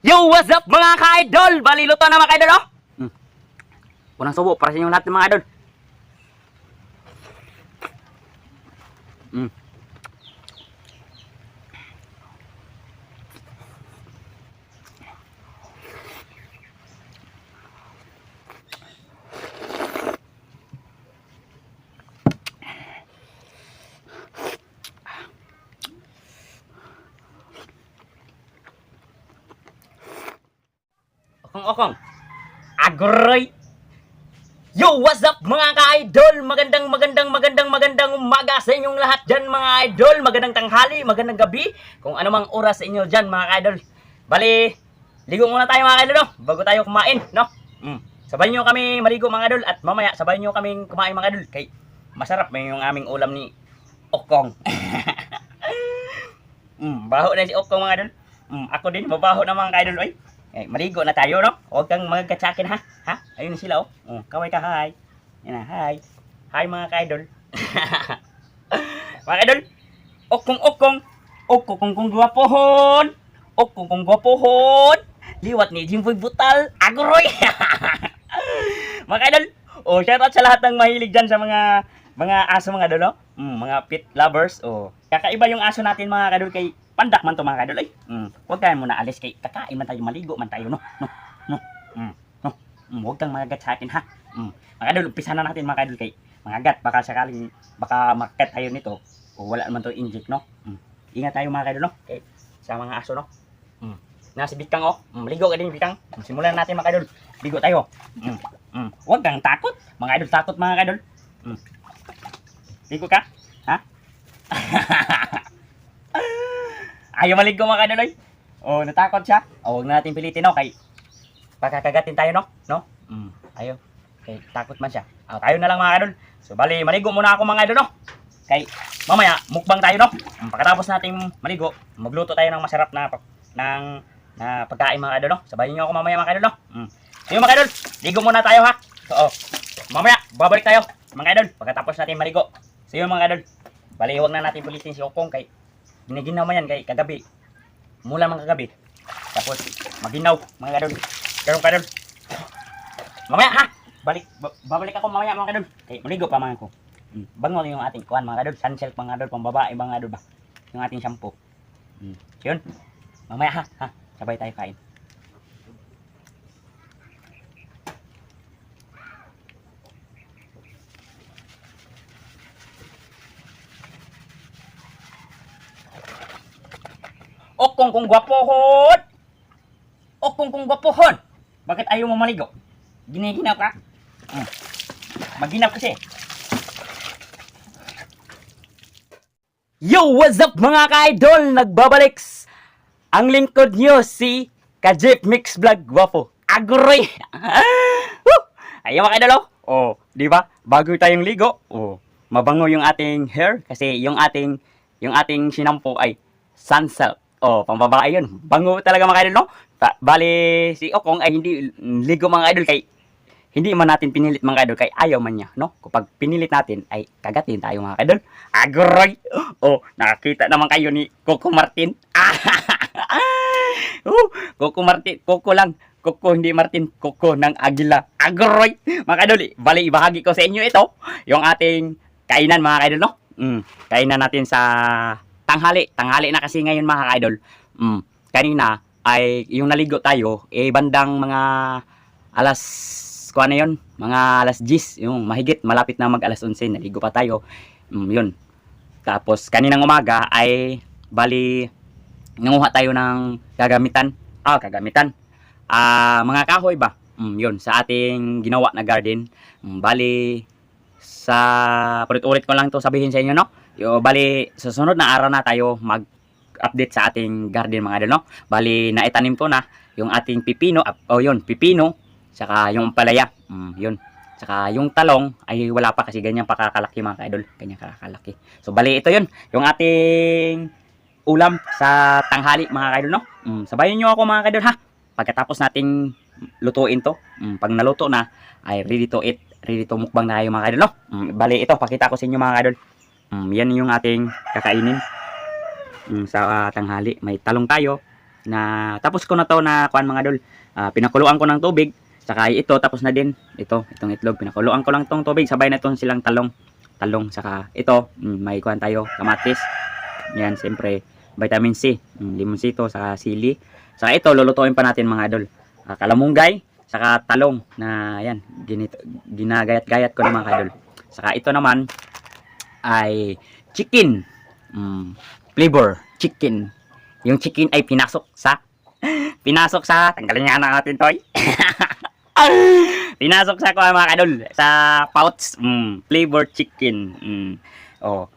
Yo, what's up mga ka-idol? Baliluto na mga ka-idol, oh! Hmm. Unang subo para sa inyo lahat mga idol. Hmm. Okong okong. Agroy. Yo, what's up mga ka-idol? Magandang magandang magandang magandang umaga sa inyong lahat dyan mga idol. Magandang tanghali, magandang gabi. Kung ano mang oras sa inyo dyan mga ka-idol. Bali, ligo muna tayo mga ka-idol no? Bago tayo kumain, no? Mm. Sabayan nyo kami maligo mga idol at mamaya sabayan nyo kaming kumain mga idol. Kay masarap may yung aming ulam ni Okong. mm, baho na si Okong mga idol. Mm, ako din, mabaho na mga ka-idol. Oy. Eh, maligo na tayo, no? Huwag kang magkatsakin, ha? Ha? Ayun sila, oh. oh kaway ka, hi. Yan na, hi. Hi, mga ka-idol. mga ka-idol, okong okong, okong kong gwapohon, okong kong gwapohon, liwat ni Jimboy Butal, agroy. mga ka-idol, oh, shout out sa lahat ng mahilig dyan sa mga mga aso mga idol, no? Mm, mga pet lovers, oh. Kakaiba yung aso natin mga kadol kay pandak man to mga kadol, ay. Mm, huwag kayo muna alis kay kakain man tayo, maligo man tayo, no? No, no, mm, no. Mm, huwag kang magagat sa akin, ha? Mm. Mga kadol, umpisa na natin mga kadol kay mga gat, baka sakaling, baka makat tayo nito, o wala naman to inject, no? Mm. Ingat tayo mga kadol, no? Kay, sa mga aso, no? Mm. Na si Bikang, oh. Mm, ligo ka din, Bikang. Mm, Simulan natin mga kadol. Ligo tayo. Mm. Mm. Huwag kang takot. Mga idol, takot mga kadol. Mm. Ligo ka? Ha? Ayaw maligo mga kadol, oy. Oh, natakot siya. Oh, huwag na natin pilitin, no? Kay, pakakagatin tayo, no? No? Mm, ayaw. Kay, takot man siya. Ah, tayo na lang mga kadol. So, bali, maligo muna ako mga idol, no? Kay, mamaya, mukbang tayo, no? Mm, Pagkatapos nating maligo, magluto tayo ng masarap na, ng, na pagkain mga idol, no? Sabayin niyo ako mamaya mga idol, no? Mm. Sige mga idol, ligo muna tayo, ha? So, oh, mamaya, babalik tayo, mga idol, pagkatapos natin maligo. Sige mga idol, bali, huwag na natin pilitin si Okong kay giniginaw man yan kay kagabi. Mula man kagabi. Tapos, maginaw, mga kadol. Karong kadol. Mamaya ha! Balik, ba- babalik ako mamaya mga kadol. Kay maligo pa mga ko. Mm. Bango yung ating kuhan mga kadol. Sunsilk mga kadol, pang babae mga kadol ba. Yung ating shampoo. Mm. Yun. Mamaya ha, ha. Sabay tayo kain. Okong kong gwapohon! Okong kong gwapohon! Bakit ayaw mo maligo? Giniginaw ka? Hmm. Maginaw kasi. Yo! What's up mga ka-idol? Nagbabalik ang lingkod nyo si Kajip Mix Vlog Gwapo. Agroy! Ayaw mga ka-idol oh. Oh, di ba? Bago tayong ligo, oh, mabango yung ating hair kasi yung ating yung ating sinampo ay sunsilk. Oh, pambabae yun. Bango talaga mga idol, no? Ba- bali, si Okong ay hindi ligo mga idol kay hindi man natin pinilit mga idol kay ayaw man niya, no? Kapag pinilit natin ay kagatin tayo mga idol. Agroy! Oh, nakakita naman kayo ni Coco Martin. oh, Coco Martin, Coco lang. Coco, hindi Martin, Coco ng Agila. Agroy! Mga idol, bali, ibahagi ko sa inyo ito. Yung ating kainan mga idol, no? Mm, kainan natin sa tanghali. Tanghali na kasi ngayon mga ka-idol. Mm, kanina ay yung naligo tayo, eh bandang mga alas, kuha na yun, mga alas 10, yung mahigit, malapit na mag alas 11, naligo pa tayo. Mm, yun. Tapos kaninang umaga ay bali nanguha tayo ng gagamitan. Ah, gagamitan. Ah, mga kahoy ba? Mm, yun, sa ating ginawa na garden. Mm, bali sa ulit-ulit ko lang to sabihin sa inyo, no? Yo, bali, sa sunod na araw na tayo mag-update sa ating garden mga idol, no? Bali, naitanim ko na yung ating pipino, ah, oh yun, pipino, saka yung palaya, mm, yun. Saka yung talong ay wala pa kasi ganyan pa kakalaki mga idol, ganyan kakalaki. So bali ito yun, yung ating ulam sa tanghali mga idol, no? Mm, sabayan nyo ako mga idol ha. Pagkatapos nating lutuin to, mm, pag naluto na, ay ready to eat, ready to mukbang na tayo mga idol, no? Mm, bali ito, pakita ko sa inyo mga idol. Mm, yan yung ating kakainin mm, sa ah, tanghali. May talong tayo, na tapos ko na to na kuan mga idol. Ah, pinakuluan ko ng tubig. Saka ito tapos na din. Ito, itong itlog pinakuluan ko lang tong tubig. Sabay na itong silang talong. Talong saka ito, mm, may kuan tayo, kamatis. Yan, siyempre vitamin C, mm, limonsito saka sili. Saka ito lulutuin pa natin mga idol. Ah, kalamunggay saka talong na yan, ginagayat-gayat ko na mga idol. Saka ito naman ay chicken. Mm, flavor, chicken. Yung chicken ay pinasok sa pinasok sa tanggalin nga natin to. eh. pinasok sa ko mga kadol sa pouch mm, flavor chicken. Mm. Oh.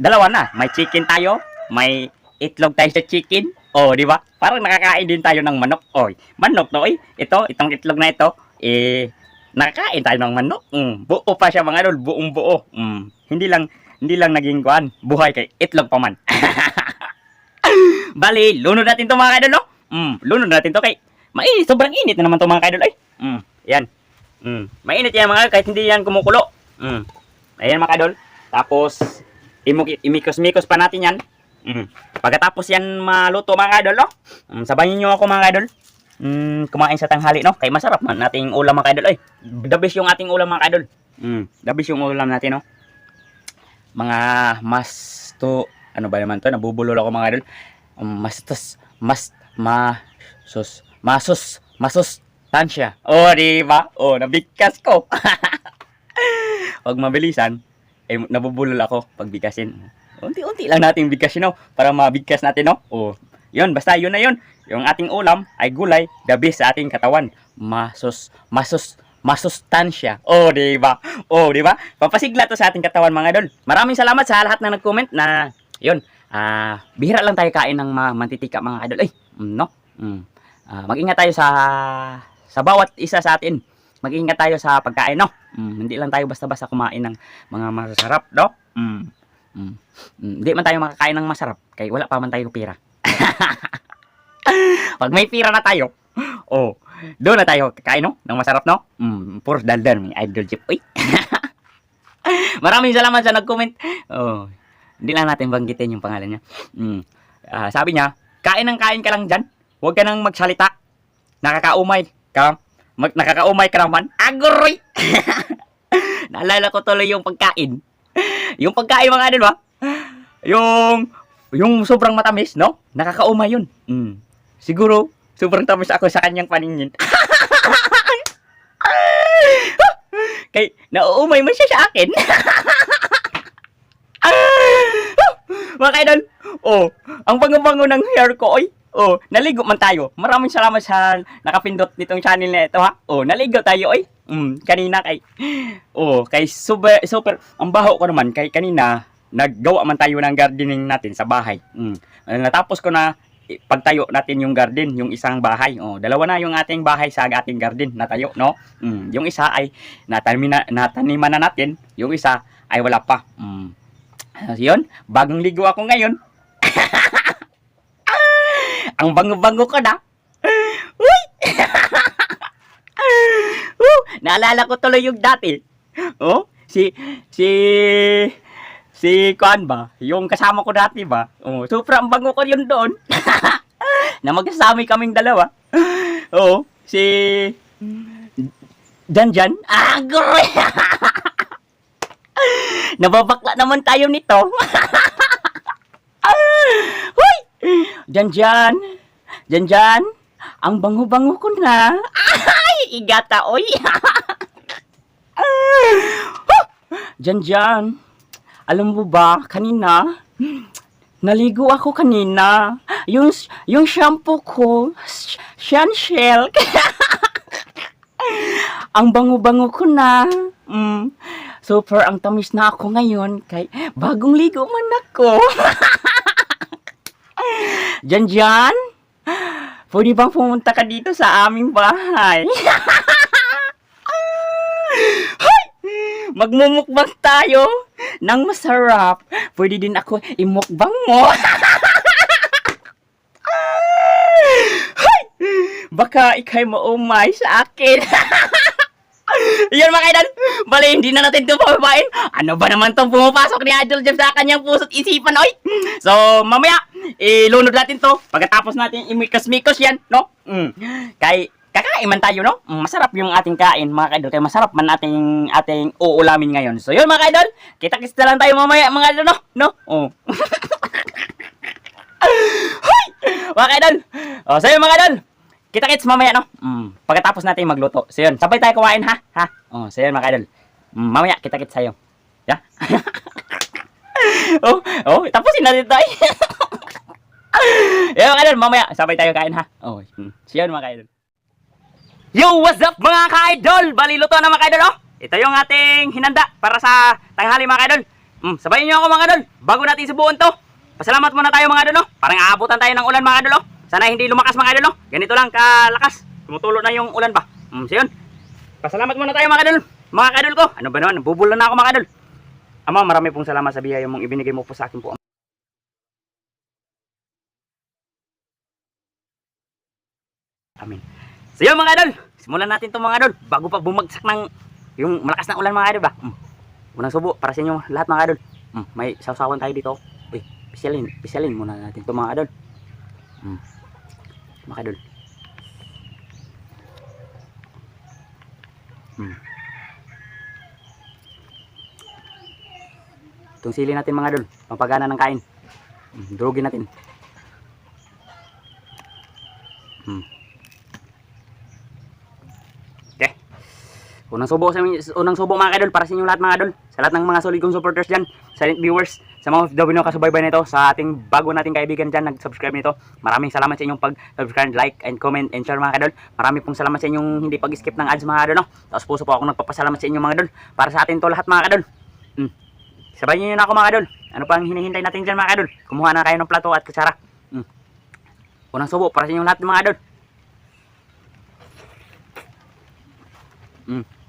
Dalawa na, may chicken tayo, may itlog tayo sa chicken. Oh, di ba? Parang nakakain din tayo ng manok. Oy, manok to, oy. Ito, itong itlog na ito, eh nakakain tayo ng manok. Mm, buo pa siya mga idol, buong buo. Mm, hindi lang hindi lang naging kuan, buhay kay itlog pa man. Bali, lunod natin to mga idol, no? Mm, lunod natin to kay mainit, sobrang init na naman to mga idol ay. Mm, yan. Mm, mainit yan mga kahit hindi yan kumukulo. Mm. Ayan mga idol. Tapos imikos-mikos pa natin yan. Mm. Pagkatapos yan maluto mga idol, no? Mm, sabayin niyo ako mga idol. Mm, kumain sa tanghali, no? Kay masarap man nating ulam mga idol. Ay, the best yung ating ulam mga idol. Mm, the best yung ulam natin, no? Mga mas to, ano ba naman to? Nabubulol ako mga idol. Um, mas tos, mas, ma, sus, masus, masus, tansya. Oh, di ba? Oh, nabigkas ko. Pag mabilisan, eh, nabubulol ako pag bigkasin. Unti-unti lang natin bigkasin, no? Para mabigkas natin, no? Oh, yun, basta yun na yun. Yung ating ulam ay gulay, best sa ating katawan. Masus, masus, masustansya. Oh, di ba? Oh, di ba? Papasigla to sa ating katawan, mga idol. Maraming salamat sa lahat na nag-comment na, yun, ah, bihira lang tayo kain ng mga mantitika, mga idol. Ay, mm, no? Mm. Ah, mag-ingat tayo sa sa bawat isa sa atin. Mag-ingat tayo sa pagkain, no? Mm, hindi lang tayo basta-basta kumain ng mga masarap, no? Mm. Mm. Mm, Hindi man tayo makakain ng masarap kaya wala pa man tayo pira. Pag may pira na tayo, oh, doon na tayo kakain, no? Ng masarap, no? Mm, puro daldan, idol chip. Uy. Maraming salamat sa nag-comment. Oh, hindi lang natin banggitin yung pangalan niya. Mm. Ah, sabi niya, kain ng kain ka lang dyan. Huwag ka nang magsalita. Nakakaumay ka. Mag, nakakaumay ka naman. Agoy! Naalala ko tuloy yung pagkain. Yung pagkain mga ano ba? Yung yung sobrang matamis, no? Nakakaumay yun. Mm. Siguro, sobrang tamis ako sa kanyang paningin. Kay, nauumay man siya sa akin. Mga kaidol, oh, ang bango-bango ng hair ko, oy. Oh, naligo man tayo. Maraming salamat sa nakapindot nitong channel na ito, ha. Oh, naligo tayo, oy. Mm, kanina kay, oh, kay super, super, ang baho ko naman, kay kanina, naggawa man tayo ng gardening natin sa bahay. Mm. Natapos ko na pagtayo natin yung garden, yung isang bahay. Oh, dalawa na yung ating bahay sa ating garden natayo, no? Mm. Yung isa ay natanima, nataniman na natin, yung isa ay wala pa. Mm. Uh, yun, bagong ligo ako ngayon. Ang bango-bango ko na. Uy! uh, naalala ko tuloy yung dati. Oh, si, si, si Kuan ba? Yung kasama ko dati ba? Oh, sobrang bango ko yun doon. na magkasama kaming dalawa. Oh, si, Jan Jan. Ah! Nababakla naman tayo nito. Hoy! Jan Jan. Jan Jan. Ang bango-bango ko na. Ay, igata, oy. Jan Jan. Alam mo ba, kanina, naligo ako kanina. Yung, yung shampoo ko, Shanshell. ang bango-bango ko na. Mm, super ang tamis na ako ngayon kay bagong ligo man ako. Jan Jan, pwede bang pumunta ka dito sa aming bahay? Magmumukbang tayo ng masarap. Pwede din ako imukbang mo. Baka ikay maumay sa akin. Yun mga idol, bali hindi na natin ito pababain. Ano ba naman itong pumapasok ni Idol Jeff sa kanyang puso't isipan, oy? So, mamaya, ilunod natin to. Pagkatapos natin imikos-mikos yan, no? Mm. Kay, kakain man tayo, no? Mm, Masarap yung ating kain, mga idol. Kaya masarap man ating, ating uulamin ngayon. So, yun mga idol, kita-kits na lang tayo mamaya, mga idol, no? No? Oh. Hoy! Mga idol, oh, so yun mga idol, Kita-kits mamaya, no? Mm. Pagkatapos natin magluto. So yun, sabay tayo kumain, ha? Ha? Oh, so yun, mga idol. Mm, mamaya, kita-kits sa'yo. Yeah? oh, oh, tapusin natin tayo. Yo, mga idol, mamaya, sabay tayo kain, ha? Oh, mm. so yun, mga idol. Yo, what's up, mga ka-idol? Bali, luto na, mga idol, oh. Ito yung ating hinanda para sa tanghali, mga idol. Mm, sabayin niyo ako, mga idol. Bago natin subukan to. Pasalamat muna tayo, mga idol, oh. Parang aabutan tayo ng ulan, mga idol, oh. Sana hindi lumakas mga idol, no? Ganito lang kalakas. Tumutulo na yung ulan pa. Hmm, so yun. Pasalamat muna tayo mga idol. Mga idol ko. Ano ba naman? Bubula na ako mga idol. Ama, marami pong salamat sa biyaya mong ibinigay mo po sa akin po. Amin. So yun mga idol. Simulan natin to mga idol. Bago pa bumagsak ng yung malakas na ulan mga idol ba? Hmm. Unang subo para sa inyo lahat mga idol. Hmm. May sausawan tayo dito. Uy, pisyalin. Pisyalin muna natin to mga idol. Hmm mga idol. Hmm. Itong sili natin mga idol, pampagana ng kain. Hmm, durugin natin. Hmm. Unang subo sa unang subo mga idol para sa inyo lahat mga idol. Sa lahat ng mga solid kong supporters diyan, silent viewers, sa mga OFW kasubaybay nito, sa ating bago nating kaibigan dyan, nag-subscribe nito. Maraming salamat sa inyong pag-subscribe, like, and comment, and share mga kadol. Maraming pong salamat sa inyong hindi pag-skip ng ads mga kadol. No? Tapos puso po ako nagpapasalamat sa inyong mga kadol. Para sa atin to lahat mga kadol. Hmm. Sabayin niyo na ako mga kadol. Ano pang hinihintay natin dyan mga kadol? Kumuha na kayo ng plato at kutsara. Hmm. Unang subo para sa inyong lahat mga kadol. Hmm.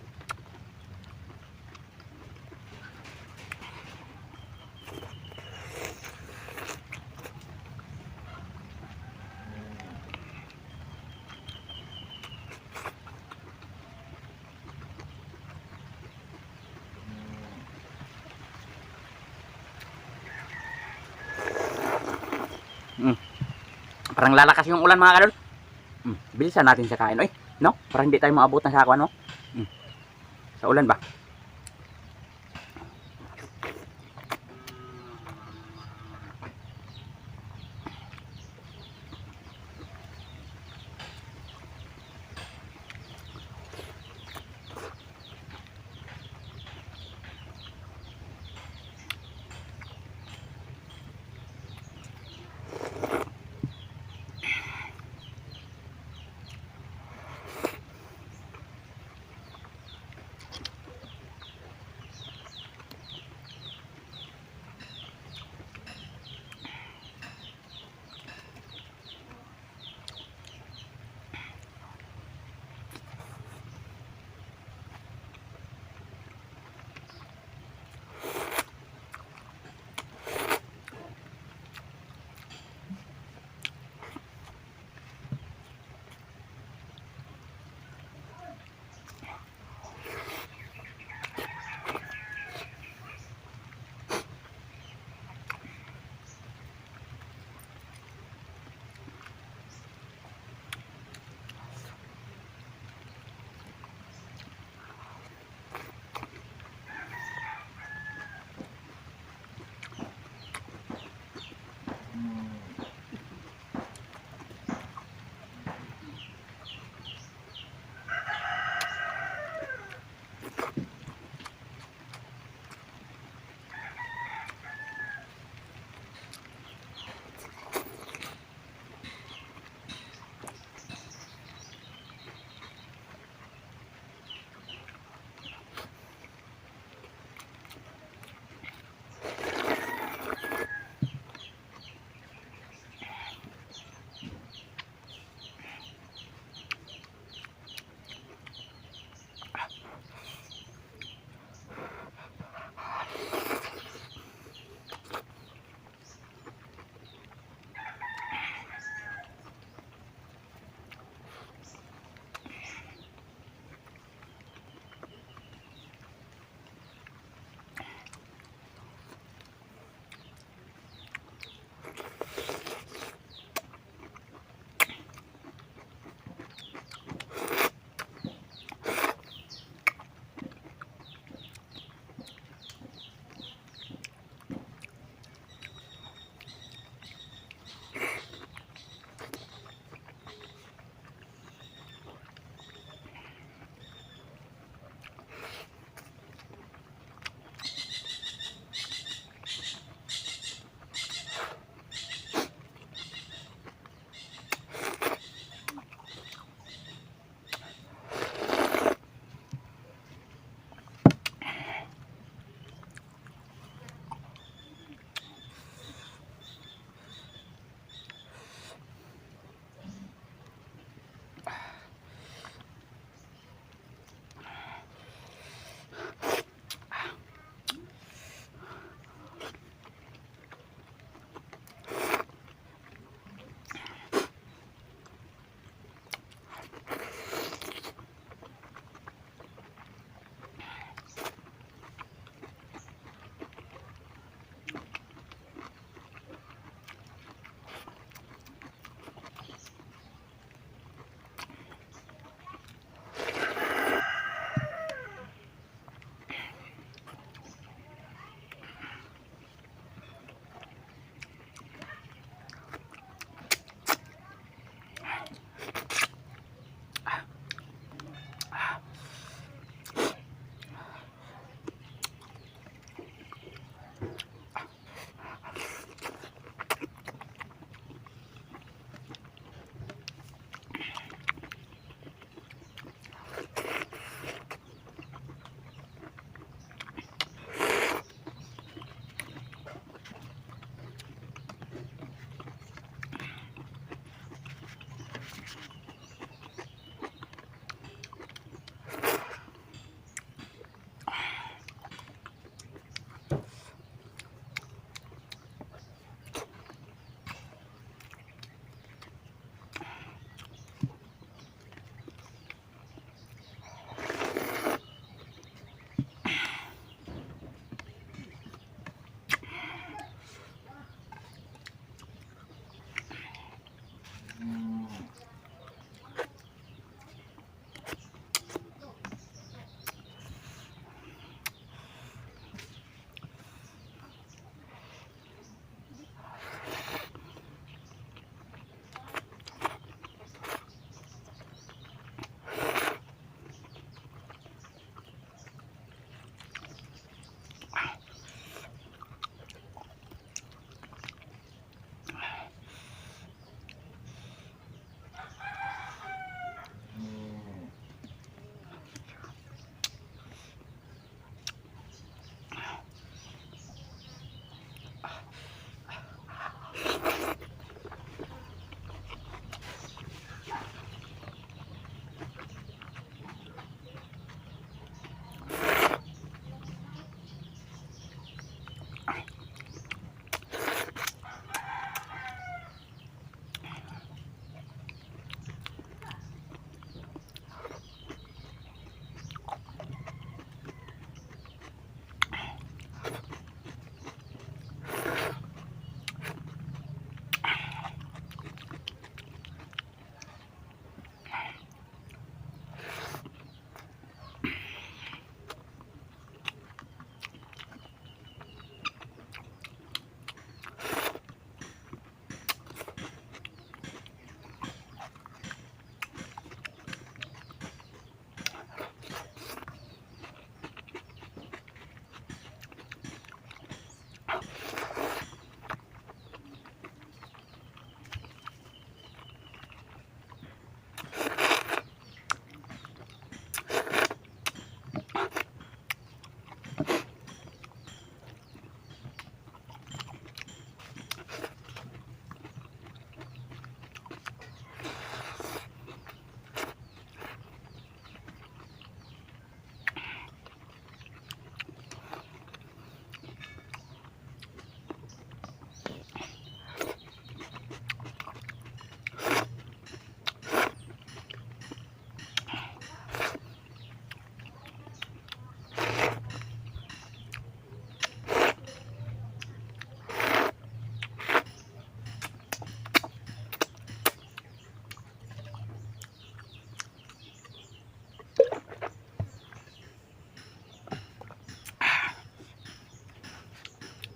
Parang lalakas yung ulan mga kadol. Hmm, bilisan natin sa kain. Oy, no? Para hindi tayo maabot na sa ako, ano? Hmm. Sa ulan ba?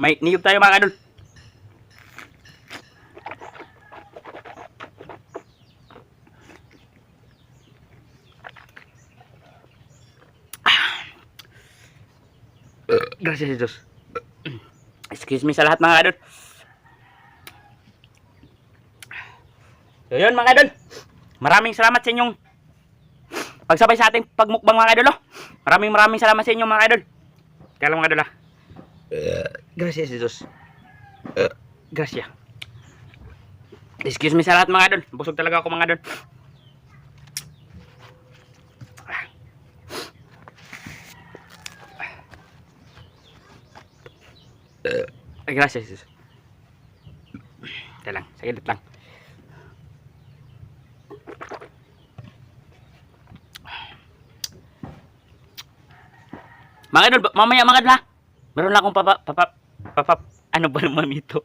May niyog tayo mga idol. Gracias, Jesus. Excuse me sa lahat mga idol. So yun mga idol. Maraming salamat sa inyong pagsabay sa ating pagmukbang mga idol. Oh. Maraming maraming salamat sa inyo mga idol. Kaya lang mga idol ah. Gracias, Jesus. Gracias. Excuse me sa lahat mga idol. Busog talaga ako mga idol. Ay, gracias, Jesus. Ito lang, saglit lang. Mga idol, mamaya mga idol ha. Meron lang akong papa, papa, papa, ano ba naman ito?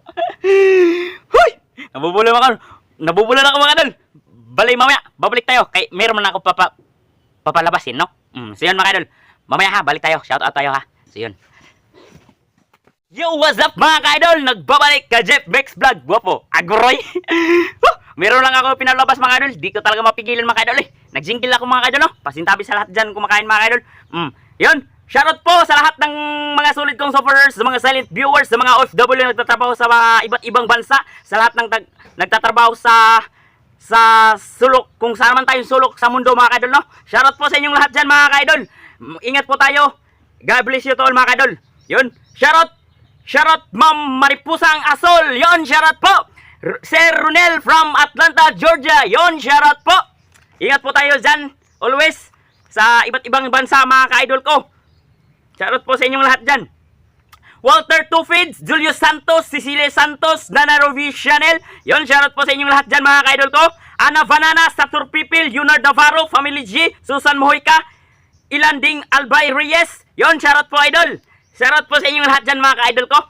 Hoy! Nabubula mga. Nabubula na ako mga idol. Balay mamaya, babalik tayo. Kay, meron man ako papa, papalabasin, no? Mm, so yun mga idol. Mamaya ha, balik tayo. Shout out tayo ha. So yun. Yo, what's up mga ka-idol? Nagbabalik ka Jeff Bex Vlog. Guwapo, agroy. Meron lang ako pinalabas mga idol. Di ko talaga mapigilan mga idol eh. Nagsingkil ako mga idol no. Pasintabi sa lahat dyan kumakain mga idol. Mm. Yun. Shoutout po sa lahat ng mga solid kong supporters, sa mga silent viewers, sa mga OFW na nagtatrabaho sa iba't ibang bansa, sa lahat ng tag- nagtatrabaho sa sa sulok, kung saan man tayong sulok sa mundo mga kaidol, no? Shoutout po sa inyong lahat dyan mga kaidol. Ingat po tayo. God bless you to all mga kaidol. Yun. Shoutout Shoutout Ma'am Maripusang Asol. Yon, shoutout po. R- Sir Runel from Atlanta, Georgia. Yon, shoutout po. Ingat po tayo dyan. Always. Sa iba't ibang bansa mga ka-idol ko. Shoutout po sa inyong lahat dyan. Walter Tufids, Julius Santos, Cecilia Santos, Nana Rovi Chanel. Yon, shoutout po sa inyong lahat dyan mga ka-idol ko. Ana Vanana, Satur Pipil, Yunard Navarro, Family G, Susan Mojica, Ilanding Albay Reyes. Yon, shoutout po idol. Shoutout po sa inyong lahat dyan mga ka-idol ko.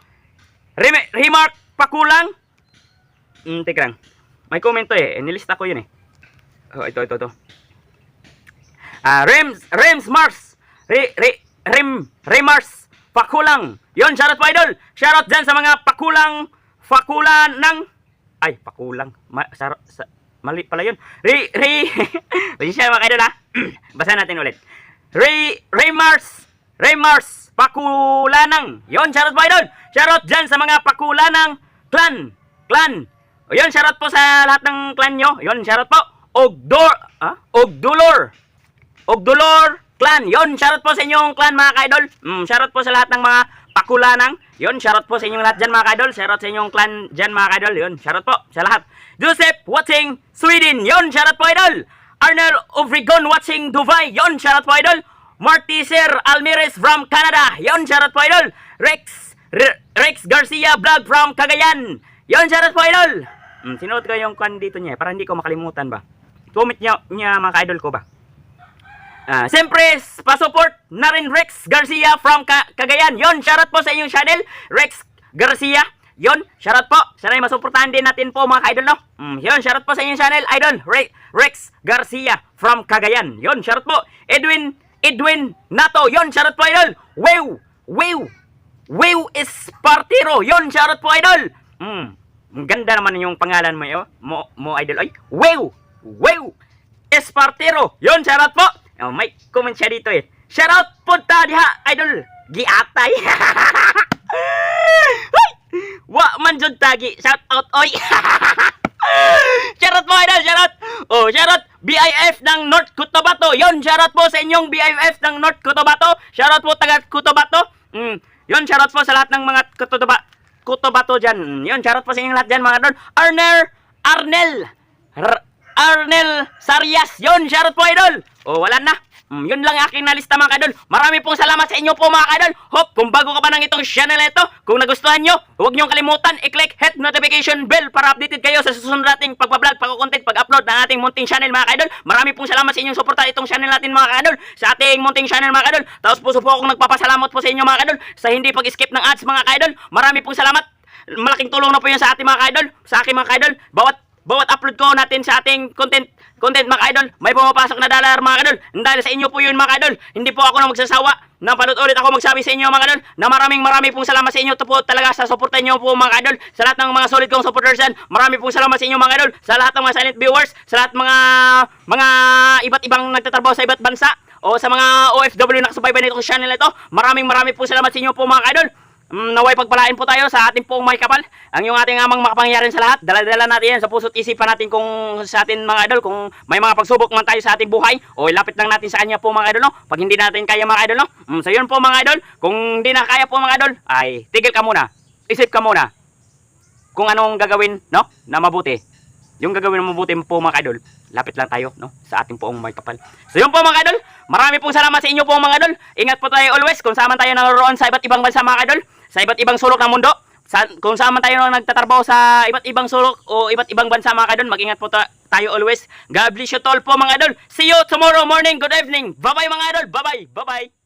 Rem- remark Pakulang. Hmm, teka lang. May comment to eh. Nilista ko yun eh. Oh, ito, ito, ito. Ah, Rems, Rems Mars. Re, re, Rem, Remars Pakulang. Yon, shoutout po idol. Shoutout dyan sa mga pakulang, pakulan ng, ay, pakulang. Ma, sa, sa, mali pala yun. Re, re, Pasensya mga idol ha. Basahin natin ulit. Re, Remars, Remars Pakulanang. Yon, shoutout po idol. Shoutout dyan sa mga pakulanang clan. Clan. O yun, shoutout po sa lahat ng clan nyo. Yon, shoutout po. Ogdor, ah? Ogdulor. Ogdolor Clan. Yon, shoutout po sa inyong clan mga ka-idol. Mm, shoutout po sa lahat ng mga pakulanang. Yon, shoutout po sa inyong lahat dyan mga ka-idol. Shoutout sa inyong clan dyan mga ka-idol. Yon, shoutout po sa lahat. Joseph watching Sweden. Yon, shoutout po idol. Arnel Obregon watching Dubai. Yon, shoutout po idol. Marty Sir Almirez from Canada. Yon, shoutout po idol. Rex Re- Rex Garcia vlog from Cagayan. Yon, shoutout po idol. Mm, sinuot ko yung kwan dito niya eh, para hindi ko makalimutan ba. Comment niya, niya mga ka-idol ko ba. Ah, siyempre, pa-support na rin Rex Garcia from Ka- Cagayan. Yon, shoutout po sa inyong channel, Rex Garcia. Yon, shoutout po. Sana masuportahan din natin po mga ka-idol, no? Mm, yon, shoutout po sa inyong channel, idol, Re- Rex Garcia from Cagayan. Yon, shoutout po. Edwin, Edwin Nato. Yon, shoutout po, idol. Wow, wow, wow Espartero. Yon, shoutout po, idol. Mm, ang ganda naman yung pangalan mo, yo. Mo, mo idol. Ay, wow, wow. Espartero. Yon, shoutout po. Oh, may comment siya dito eh. Shoutout po ta diha, idol. Giatay. Ay! Wa man jud tagi. Shout out oy. shoutout po idol, shoutout. Oh, shoutout BIF ng North Cotabato. Yon, shoutout po sa inyong BIF ng North Cotabato. Shoutout po taga Cotabato. Mm. Yon, shoutout po sa lahat ng mga Cotabato Cotabato dyan. Mm, Yon, shoutout po sa inyong lahat dyan mga idol. Arner Arnel R- Arnel Sarias. Yon, shoutout po idol. O, wala na. Mm, yun lang aking nalista mga kadol. Marami pong salamat sa inyo po mga kadol. Hope, kung bago ka pa ng itong channel ito, kung nagustuhan nyo, huwag nyo kalimutan i-click hit notification bell para updated kayo sa susunod nating pagbablog, pag-content, pag-upload ng ating munting channel mga kadol. Marami pong salamat sa inyong suporta itong channel natin mga kadol. Sa ating munting channel mga kadol. Tapos puso po akong nagpapasalamat po sa inyo mga kadol. Sa hindi pag-skip ng ads mga kadol. Marami pong salamat malaking tulong na po yan sa ating mga kaidol, sa aking mga kaidol. Bawat bawat upload ko natin sa ating content content mga idol, may pumapasok na dollar mga idol. Dahil sa inyo po yun mga idol. Hindi po ako na magsasawa. Na palot ulit ako magsabi sa inyo mga idol. Na maraming maraming pong salamat sa inyo. To po talaga sa suporta nyo po mga idol. Sa lahat ng mga solid kong supporters yan marami pong salamat sa inyo mga idol. Sa lahat ng mga silent viewers sa lahat mga mga iba't ibang nagtatrabaho sa iba't bansa o sa mga OFW na nakasubaybay nito sa channel ito maraming maraming pong salamat sa inyo po mga idol Mm, naway pagpalain po tayo sa ating pong may kapal. Ang yung ating amang makapangyarihan sa lahat. Dala-dala natin yan sa puso't isipan natin kung sa atin mga idol, kung may mga pagsubok man tayo sa ating buhay, o ilapit lang natin sa kanya po mga idol, no? Pag hindi natin kaya mga idol, no? Mm, so yun po mga idol, kung hindi na kaya po mga idol, ay tigil ka muna. Isip ka muna. Kung anong gagawin, no? Na mabuti. Yung gagawin na mabuti po mga idol, lapit lang tayo, no? Sa ating poong may kapal. So yun po mga idol, marami pong salamat sa inyo po mga idol. Ingat po tayo always kung saan man tayo naroon sa iba't ibang bansa mga idol, sa iba't ibang sulok ng mundo. Sa, kung saan man tayo nagtatrabaho sa iba't ibang sulok o iba't ibang bansa mga idol, mag-ingat po ta- tayo always. God bless you all po mga idol. See you tomorrow morning. Good evening. Bye-bye mga idol. Bye-bye. Bye-bye.